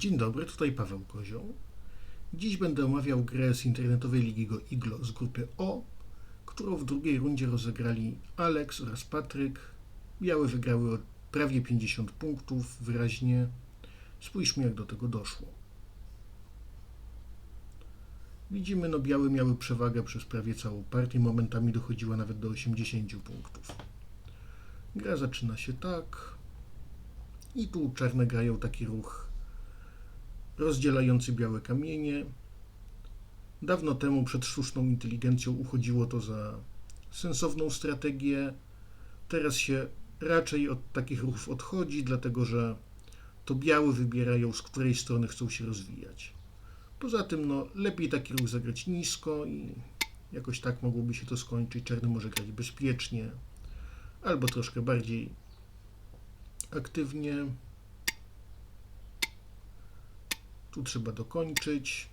Dzień dobry, tutaj Paweł Kozioł. Dziś będę omawiał grę z internetowej ligi Go Iglo z grupy O, którą w drugiej rundzie rozegrali Alex oraz Patryk. Białe wygrały o prawie 50 punktów, wyraźnie. Spójrzmy jak do tego doszło. Widzimy, no białe miały przewagę przez prawie całą partię, momentami dochodziła nawet do 80 punktów. Gra zaczyna się tak. I tu czarne grają taki ruch rozdzielający białe kamienie. Dawno temu przed sztuczną inteligencją uchodziło to za sensowną strategię. Teraz się raczej od takich ruchów odchodzi, dlatego że to białe wybierają, z której strony chcą się rozwijać. Poza tym, no, lepiej taki ruch zagrać nisko i jakoś tak mogłoby się to skończyć. Czarny może grać bezpiecznie albo troszkę bardziej aktywnie. Tu trzeba dokończyć.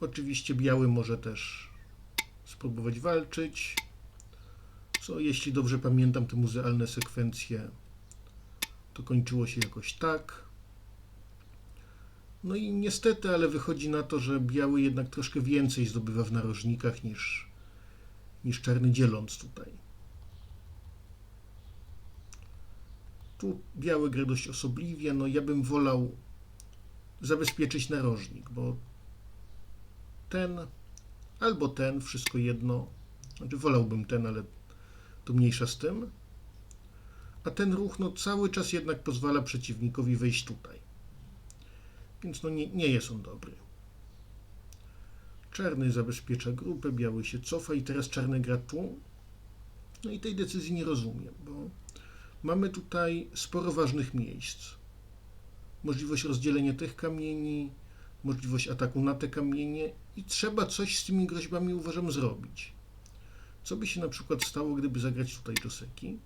Oczywiście biały może też spróbować walczyć. Co, jeśli dobrze pamiętam te muzealne sekwencje, to kończyło się jakoś tak. No i niestety, ale wychodzi na to, że biały jednak troszkę więcej zdobywa w narożnikach niż, niż czarny dzieląc tutaj. Tu biały gra dość osobliwie, no ja bym wolał zabezpieczyć narożnik, bo ten albo ten, wszystko jedno, znaczy wolałbym ten, ale to mniejsza z tym. A ten ruch no cały czas jednak pozwala przeciwnikowi wejść tutaj. Więc no nie, nie jest on dobry. Czarny zabezpiecza grupę, biały się cofa i teraz czarny gra tu. No i tej decyzji nie rozumiem, bo mamy tutaj sporo ważnych miejsc. Możliwość rozdzielenia tych kamieni, możliwość ataku na te kamienie i trzeba coś z tymi groźbami uważam zrobić. Co by się na przykład stało, gdyby zagrać tutaj Joseki?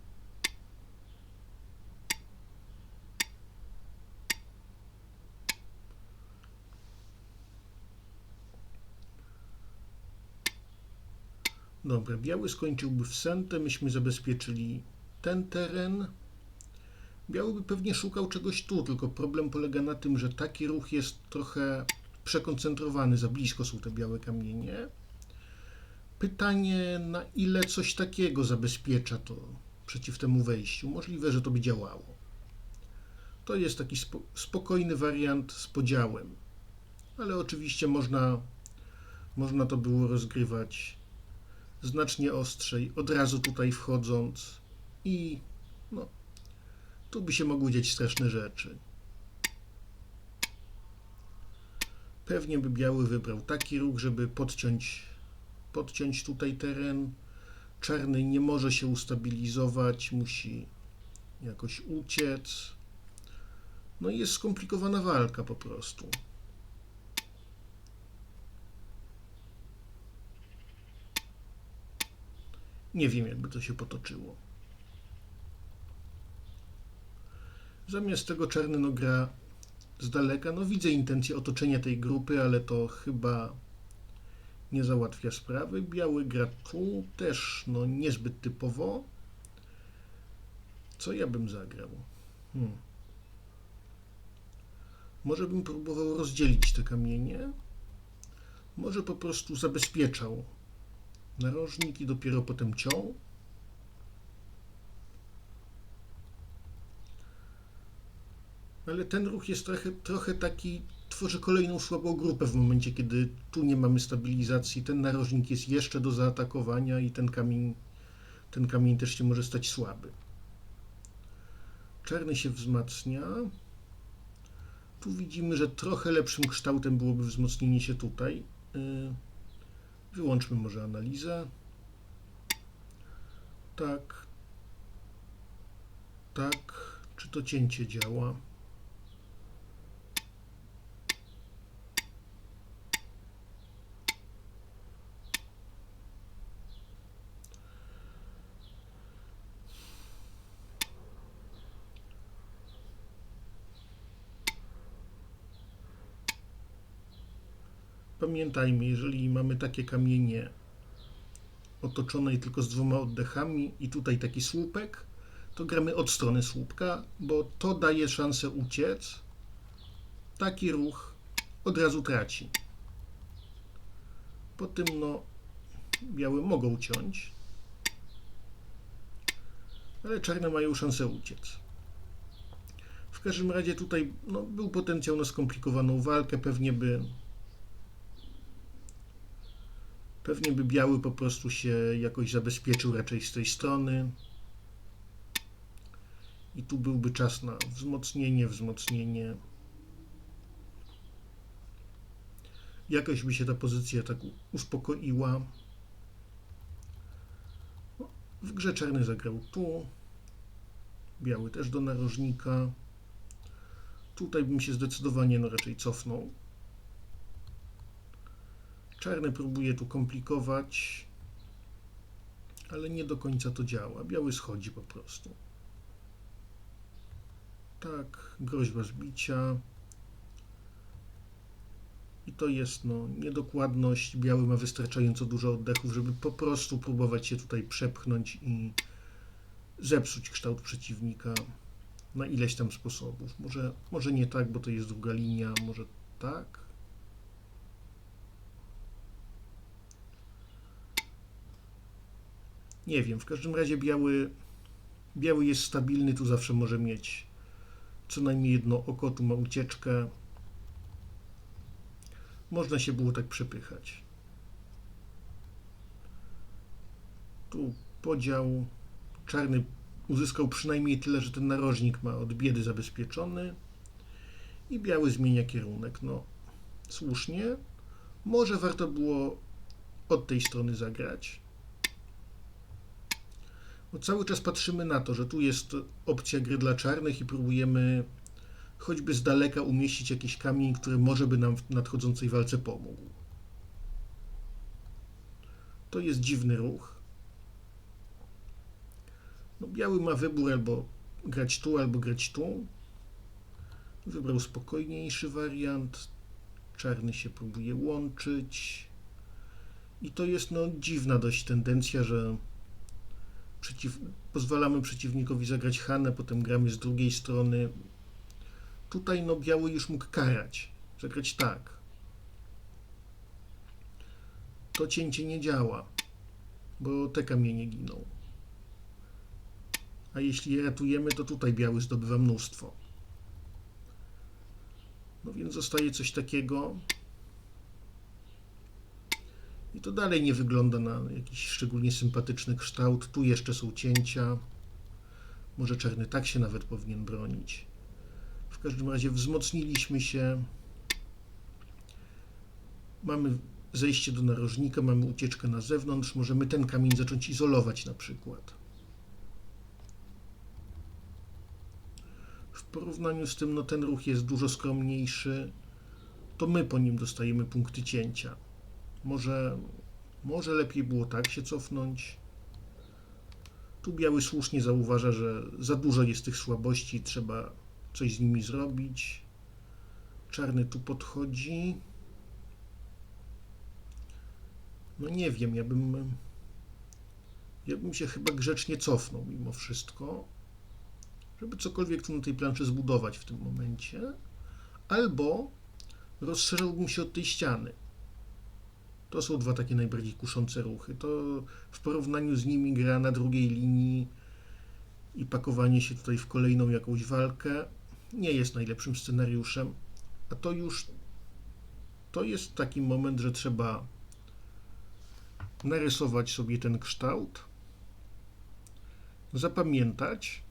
Dobra, biały skończyłby w sentę, myśmy zabezpieczyli ten teren. Biały by pewnie szukał czegoś tu, tylko problem polega na tym, że taki ruch jest trochę przekoncentrowany, za blisko są te białe kamienie. Pytanie, na ile coś takiego zabezpiecza to przeciw temu wejściu. Możliwe, że to by działało. To jest taki spo, spokojny wariant z podziałem, ale oczywiście można, można to było rozgrywać znacznie ostrzej, od razu tutaj wchodząc i no, tu by się mogły dziać straszne rzeczy. Pewnie by biały wybrał taki ruch, żeby podciąć, podciąć tutaj teren. Czarny nie może się ustabilizować, musi jakoś uciec. No i jest skomplikowana walka po prostu. Nie wiem, jakby to się potoczyło. Zamiast tego czarny no gra z daleka. No widzę intencję otoczenia tej grupy, ale to chyba nie załatwia sprawy. Biały gra tu też no niezbyt typowo. Co ja bym zagrał? Hmm. Może bym próbował rozdzielić te kamienie. Może po prostu zabezpieczał narożnik i dopiero potem ciął. Ale ten ruch jest trochę, trochę taki, tworzy kolejną słabą grupę w momencie, kiedy tu nie mamy stabilizacji. Ten narożnik jest jeszcze do zaatakowania i ten kamień, ten kamień też się może stać słaby. Czarny się wzmacnia. Tu widzimy, że trochę lepszym kształtem byłoby wzmocnienie się tutaj. Yy, Wyłączmy może analizę. Tak. Tak. Czy to cięcie działa? Pamiętajmy, jeżeli mamy takie kamienie otoczone tylko z dwoma oddechami i tutaj taki słupek, to gramy od strony słupka, bo to daje szansę uciec. Taki ruch od razu traci. Po tym no białe mogą ciąć, ale czarne mają szansę uciec. W każdym razie tutaj no, był potencjał na skomplikowaną walkę, pewnie by pewnie by biały po prostu się jakoś zabezpieczył raczej z tej strony. I tu byłby czas na wzmocnienie, wzmocnienie. Jakoś by się ta pozycja tak uspokoiła. W grze czarny zagrał tu. Biały też do narożnika. Tutaj bym się zdecydowanie no raczej cofnął. Czarny próbuje tu komplikować, ale nie do końca to działa. Biały schodzi po prostu. Tak, groźba zbicia. I to jest no, niedokładność. Biały ma wystarczająco dużo oddechów, żeby po prostu próbować się tutaj przepchnąć i zepsuć kształt przeciwnika na ileś tam sposobów. Może, może nie tak, bo to jest druga linia, może tak. Nie wiem, w każdym razie biały, biały jest stabilny, tu zawsze może mieć co najmniej jedno oko, tu ma ucieczkę. Można się było tak przepychać. Tu podział czarny uzyskał przynajmniej tyle, że ten narożnik ma od biedy zabezpieczony i biały zmienia kierunek. No, słusznie. Może warto było od tej strony zagrać. Cały czas patrzymy na to, że tu jest opcja gry dla czarnych i próbujemy choćby z daleka umieścić jakiś kamień, który może by nam w nadchodzącej walce pomógł. To jest dziwny ruch. No, biały ma wybór albo grać tu, albo grać tu. Wybrał spokojniejszy wariant. Czarny się próbuje łączyć. I to jest no, dziwna dość tendencja, że przeciw, pozwalamy przeciwnikowi zagrać Hanę, potem gramy z drugiej strony. Tutaj no biały już mógł karać, zagrać tak. To cięcie nie działa, bo te kamienie giną. A jeśli je ratujemy, to tutaj biały zdobywa mnóstwo. No więc zostaje coś takiego. I to dalej nie wygląda na jakiś szczególnie sympatyczny kształt. Tu jeszcze są cięcia. Może czarny tak się nawet powinien bronić. W każdym razie wzmocniliśmy się. Mamy zejście do narożnika, mamy ucieczkę na zewnątrz. Możemy ten kamień zacząć izolować na przykład. W porównaniu z tym, no ten ruch jest dużo skromniejszy. To my po nim dostajemy punkty cięcia. Może, może lepiej było tak się cofnąć. Tu biały słusznie zauważa, że za dużo jest tych słabości, trzeba coś z nimi zrobić. Czarny tu podchodzi. No nie wiem, ja bym, ja bym się chyba grzecznie cofnął mimo wszystko, żeby cokolwiek tu na tej planszy zbudować w tym momencie. Albo rozszerzyłbym się od tej ściany. To są dwa takie najbardziej kuszące ruchy. To w porównaniu z nimi gra na drugiej linii i pakowanie się tutaj w kolejną jakąś walkę nie jest najlepszym scenariuszem. A to już to jest taki moment, że trzeba narysować sobie ten kształt, zapamiętać,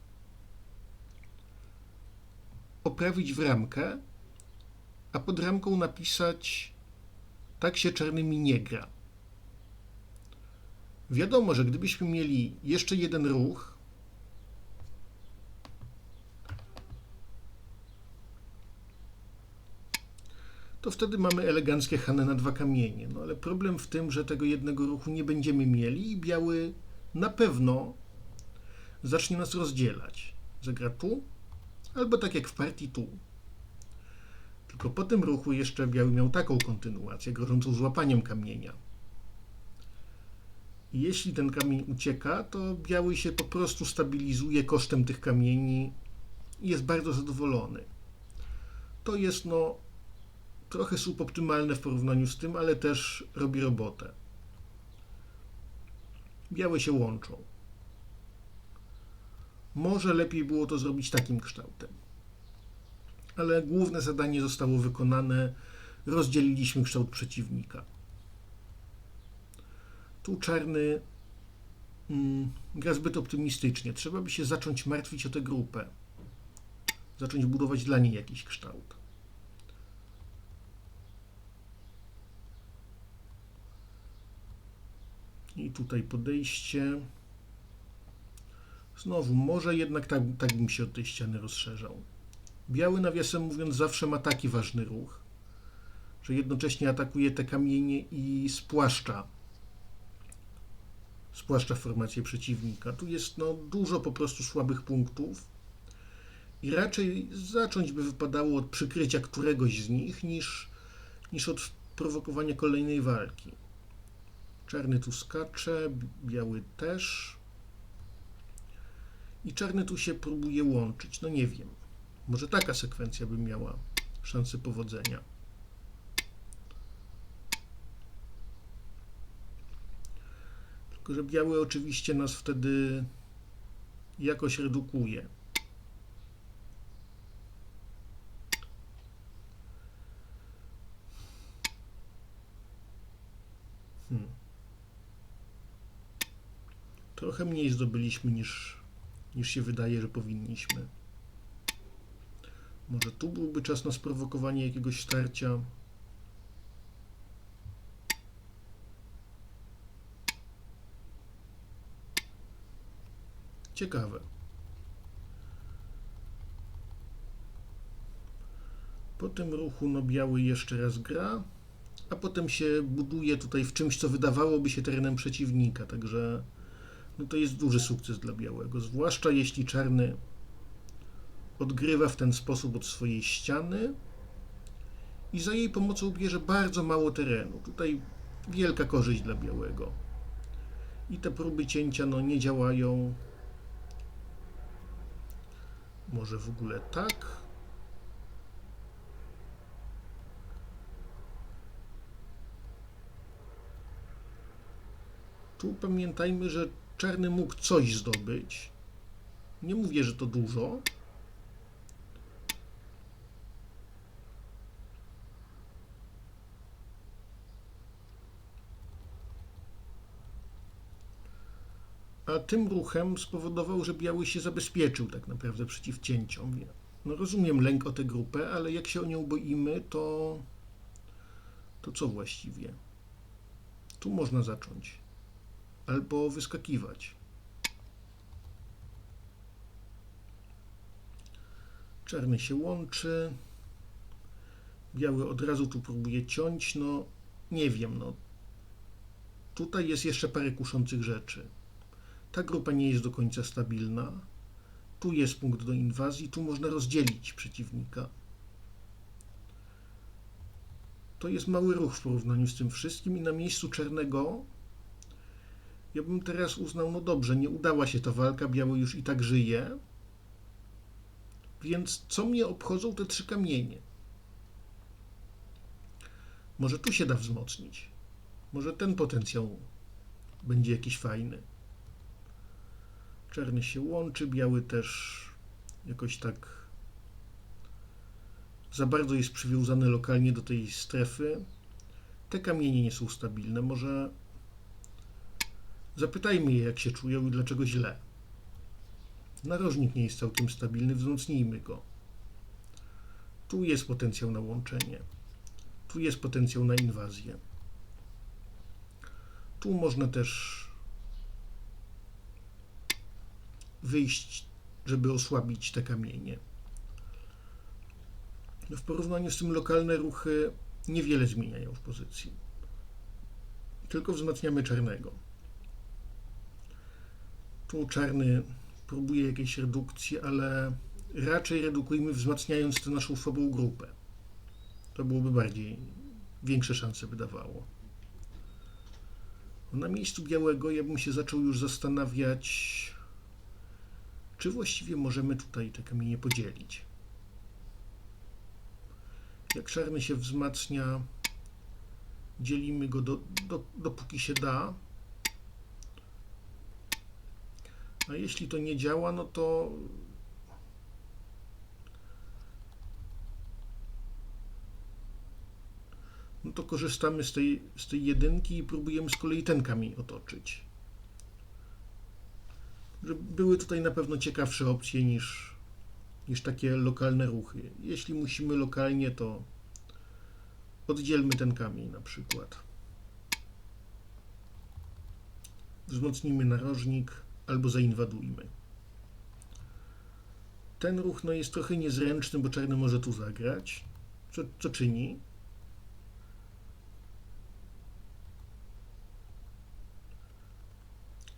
oprawić w ramkę, a pod ramką napisać tak się czarnymi nie gra. Wiadomo, że gdybyśmy mieli jeszcze jeden ruch, to wtedy mamy eleganckie Hanę na dwa kamienie. No ale problem w tym, że tego jednego ruchu nie będziemy mieli i biały na pewno zacznie nas rozdzielać. Zagra tu, albo tak jak w partii tu. Tylko po tym ruchu jeszcze biały miał taką kontynuację, grożącą złapaniem kamienia. I jeśli ten kamień ucieka, to biały się po prostu stabilizuje kosztem tych kamieni i jest bardzo zadowolony. To jest no trochę suboptymalne w porównaniu z tym, ale też robi robotę. Białe się łączą. Może lepiej było to zrobić takim kształtem. Ale główne zadanie zostało wykonane. Rozdzieliliśmy kształt przeciwnika. Tu czarny mm, gra zbyt optymistycznie. Trzeba by się zacząć martwić o tę grupę. Zacząć budować dla niej jakiś kształt. I tutaj podejście. Znowu, może jednak tak, tak bym się od tej ściany rozszerzał. Biały, nawiasem mówiąc, zawsze ma taki ważny ruch, że jednocześnie atakuje te kamienie i spłaszcza spłaszcza formację przeciwnika. Tu jest no, dużo po prostu słabych punktów i raczej zacząć by wypadało od przykrycia któregoś z nich niż, niż od prowokowania kolejnej walki. Czarny tu skacze, biały też. I czarny tu się próbuje łączyć. No nie wiem. Może taka sekwencja by miała szansę powodzenia. Tylko, że biały oczywiście nas wtedy jakoś redukuje. Hmm. Trochę mniej zdobyliśmy niż, niż się wydaje, że powinniśmy. Może tu byłby czas na sprowokowanie jakiegoś starcia. Ciekawe. Po tym ruchu no biały jeszcze raz gra, a potem się buduje tutaj w czymś, co wydawałoby się terenem przeciwnika, także no to jest duży sukces dla białego, zwłaszcza jeśli czarny odgrywa w ten sposób od swojej ściany i za jej pomocą bierze bardzo mało terenu. Tutaj wielka korzyść dla białego. I te próby cięcia no, nie działają. Może w ogóle tak? Tu pamiętajmy, że czarny mógł coś zdobyć. Nie mówię, że to dużo. Tym ruchem spowodował, że biały się zabezpieczył tak naprawdę przeciw cięciom. No rozumiem lęk o tę grupę, ale jak się o nią boimy, to to co właściwie? Tu można zacząć. Albo wyskakiwać. Czarny się łączy. Biały od razu tu próbuje ciąć. No nie wiem, no. Tutaj jest jeszcze parę kuszących rzeczy. Ta grupa nie jest do końca stabilna. Tu jest punkt do inwazji, tu można rozdzielić przeciwnika. To jest mały ruch w porównaniu z tym wszystkim i na miejscu czarnego ja bym teraz uznał, no dobrze, nie udała się ta walka, biały już i tak żyje, więc co mnie obchodzą te trzy kamienie? Może tu się da wzmocnić. Może ten potencjał będzie jakiś fajny. Czarny się łączy, biały też jakoś tak za bardzo jest przywiązany lokalnie do tej strefy. Te kamienie nie są stabilne. Może zapytajmy je, jak się czują i dlaczego źle. Narożnik nie jest całkiem stabilny, wzmocnijmy go. Tu jest potencjał na łączenie. Tu jest potencjał na inwazję. Tu można też wyjść, żeby osłabić te kamienie. No w porównaniu z tym lokalne ruchy niewiele zmieniają w pozycji. Tylko wzmacniamy czarnego. Tu czarny próbuje jakiejś redukcji, ale raczej redukujmy wzmacniając tę naszą słabą grupę. To byłoby bardziej, większe szanse by dawało. Na miejscu białego ja bym się zaczął już zastanawiać, czy właściwie możemy tutaj te kamienie podzielić. Jak czarny się wzmacnia, dzielimy go do, do, dopóki się da. A jeśli to nie działa, no to no to korzystamy z tej, z tej jedynki i próbujemy z kolei ten kamień otoczyć. Były tutaj na pewno ciekawsze opcje niż, niż takie lokalne ruchy. Jeśli musimy lokalnie, to oddzielmy ten kamień na przykład. Wzmocnimy narożnik albo zainwadujmy. Ten ruch no, jest trochę niezręczny, bo czarny może tu zagrać. Co, co czyni?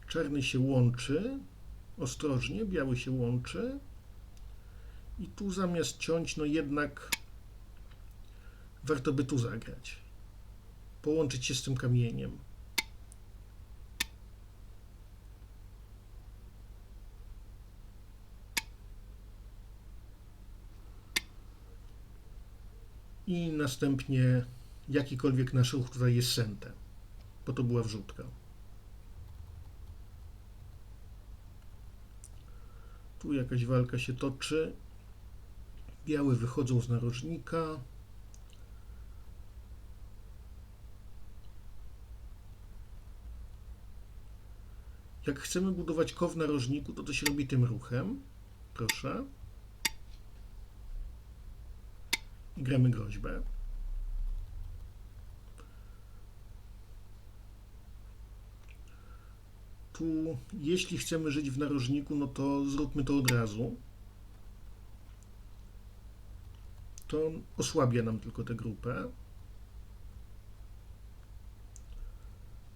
Czarny się łączy, ostrożnie, biały się łączy i tu zamiast ciąć, no jednak warto by tu zagrać. Połączyć się z tym kamieniem. I następnie jakikolwiek nasz ruch tutaj jest sente, bo to była wrzutka. Tu jakaś walka się toczy. Białe wychodzą z narożnika. Jak chcemy budować kow w narożniku, to to się robi tym ruchem. Proszę. I gramy groźbę. Tu, jeśli chcemy żyć w narożniku, no to zróbmy to od razu. To osłabia nam tylko tę grupę.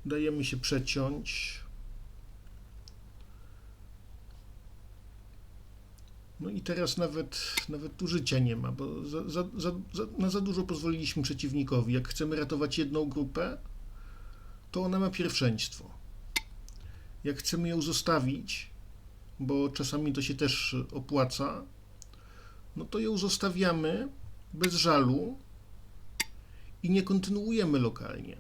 Dajemy się przeciąć. No i teraz nawet, nawet tu życia nie ma, bo za, za, za, na za dużo pozwoliliśmy przeciwnikowi. Jak chcemy ratować jedną grupę, to ona ma pierwszeństwo. Jak chcemy ją zostawić, bo czasami to się też opłaca, no to ją zostawiamy bez żalu i nie kontynuujemy lokalnie.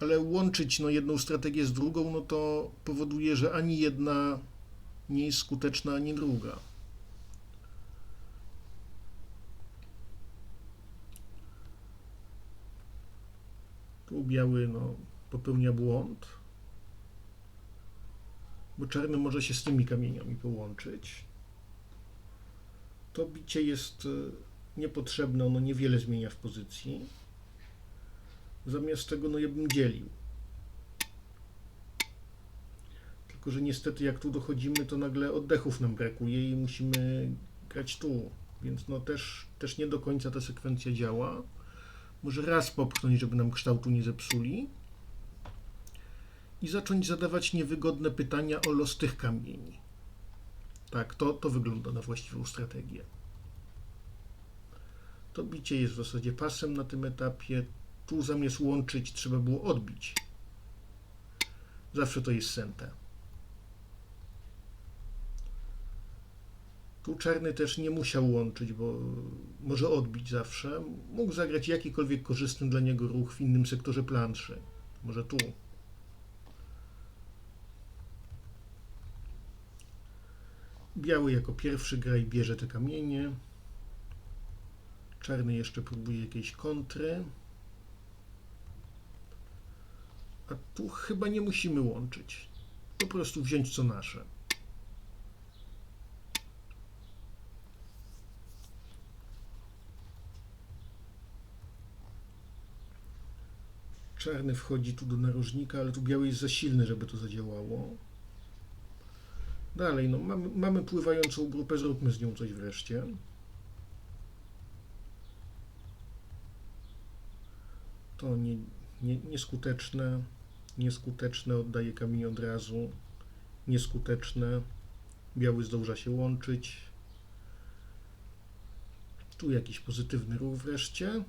Ale łączyć no, jedną strategię z drugą, no to powoduje, że ani jedna nie jest skuteczna, ani druga. Tu biały no, popełnia błąd, bo czarny może się z tymi kamieniami połączyć. To bicie jest e, niepotrzebne, ono niewiele zmienia w pozycji. Zamiast tego no ja bym dzielił. Tylko, że niestety jak tu dochodzimy, to nagle oddechów nam brakuje i musimy grać tu. Więc no też, też nie do końca ta sekwencja działa. Może raz popchnąć, żeby nam kształtu nie zepsuli. I zacząć zadawać niewygodne pytania o los tych kamieni. Tak, to, to wygląda na właściwą strategię. To bicie jest w zasadzie pasem na tym etapie. Tu zamiast łączyć trzeba było odbić. Zawsze to jest sente. Tu czarny też nie musiał łączyć, bo może odbić zawsze. Mógł zagrać jakikolwiek korzystny dla niego ruch w innym sektorze planszy. Może tu. Biały jako pierwszy gra i bierze te kamienie. Czarny jeszcze próbuje jakiejś kontry. A tu chyba nie musimy łączyć. Po prostu wziąć co nasze. Czarny wchodzi tu do narożnika, ale tu biały jest za silny, żeby to zadziałało. Dalej, no mamy, mamy pływającą grupę, zróbmy z nią coś wreszcie. To nie, nie, nieskuteczne, nieskuteczne, oddaje kamień od razu, nieskuteczne, biały zdąża się łączyć. Tu jakiś pozytywny ruch wreszcie.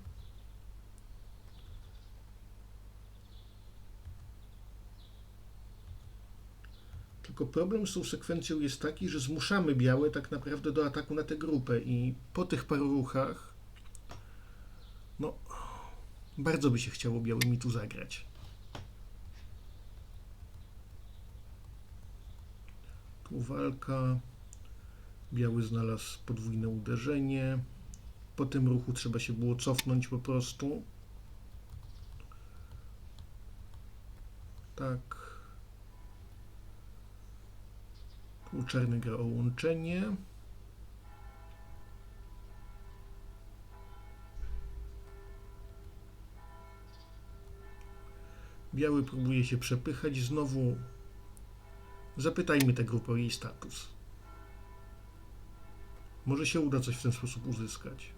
Tylko problem z tą sekwencją jest taki, że zmuszamy białe tak naprawdę do ataku na tę grupę i po tych paru ruchach no bardzo by się chciało białymi tu zagrać. Tu walka. Biały znalazł podwójne uderzenie. Po tym ruchu trzeba się było cofnąć po prostu. Tak. Tu czarny gra o łączenie. Biały próbuje się przepychać. Znowu zapytajmy tę grupę o jej status. Może się uda coś w ten sposób uzyskać.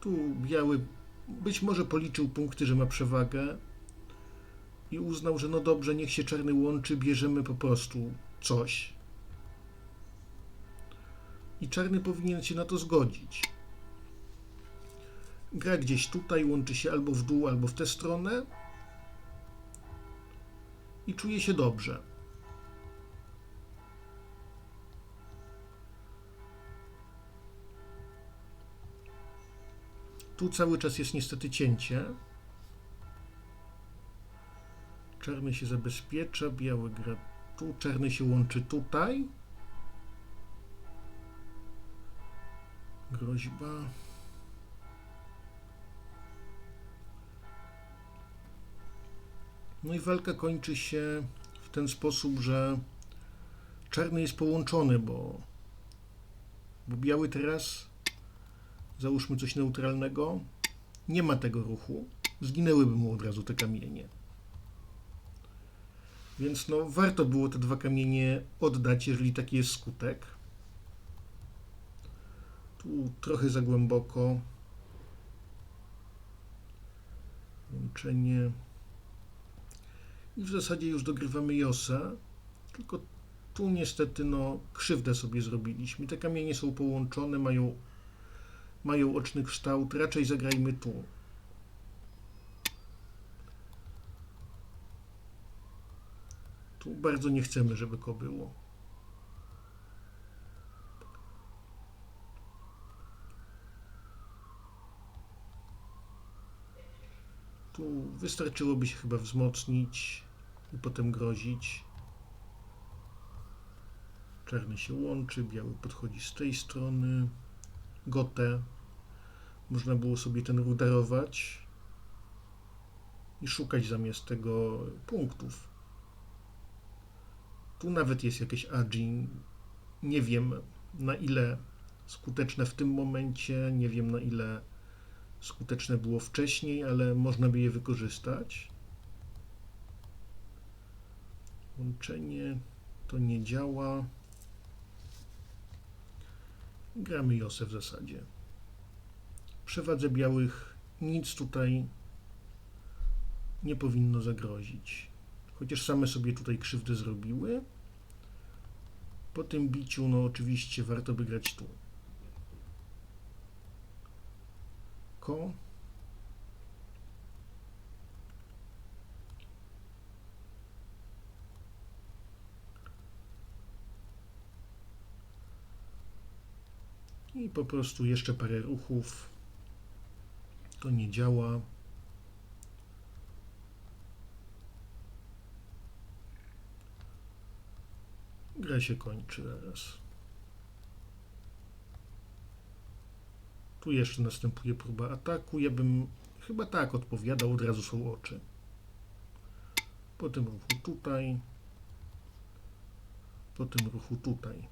Tu biały być może policzył punkty, że ma przewagę i uznał, że no dobrze, niech się czarny łączy, bierzemy po prostu coś. I czarny powinien się na to zgodzić. Gra gdzieś tutaj, łączy się albo w dół, albo w tę stronę i czuje się dobrze. Tu cały czas jest niestety cięcie. Czarny się zabezpiecza, biały gra tu, czarny się łączy tutaj. Groźba. No i walka kończy się w ten sposób, że czarny jest połączony, bo, bo biały teraz, załóżmy coś neutralnego, nie ma tego ruchu. Zginęłyby mu od razu te kamienie. Więc no, warto było te dwa kamienie oddać, jeżeli taki jest skutek. Tu trochę za głęboko. Łączenie. I w zasadzie już dogrywamy Josa. Tylko tu niestety no, krzywdę sobie zrobiliśmy. Te kamienie są połączone, mają, mają oczny kształt. Raczej zagrajmy tu. Bardzo nie chcemy, żeby ko było. Tu wystarczyłoby się chyba wzmocnić i potem grozić. Czarny się łączy, biały podchodzi z tej strony. Gotę. Można było sobie ten ruch darować i szukać zamiast tego punktów. Tu nawet jest jakieś agi. Nie wiem na ile skuteczne w tym momencie, nie wiem na ile skuteczne było wcześniej, ale można by je wykorzystać. Łączenie to nie działa. Gramy Josę w zasadzie. Przewadze białych nic tutaj nie powinno zagrozić. Chociaż same sobie tutaj krzywdę zrobiły. Po tym biciu, no oczywiście warto by grać tu. Ko. I po prostu jeszcze parę ruchów. To nie działa. Gra się kończy zaraz. Tu jeszcze następuje próba ataku. Ja bym chyba tak odpowiadał, od razu są oczy. Po tym ruchu tutaj. Po tym ruchu tutaj.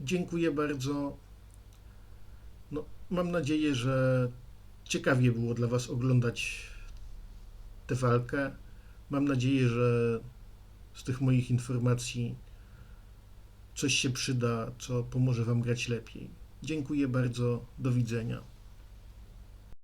Dziękuję bardzo. No, mam nadzieję, że ciekawie było dla Was oglądać tę walkę. Mam nadzieję, że z tych moich informacji coś się przyda, co pomoże Wam grać lepiej. Dziękuję bardzo. Do widzenia.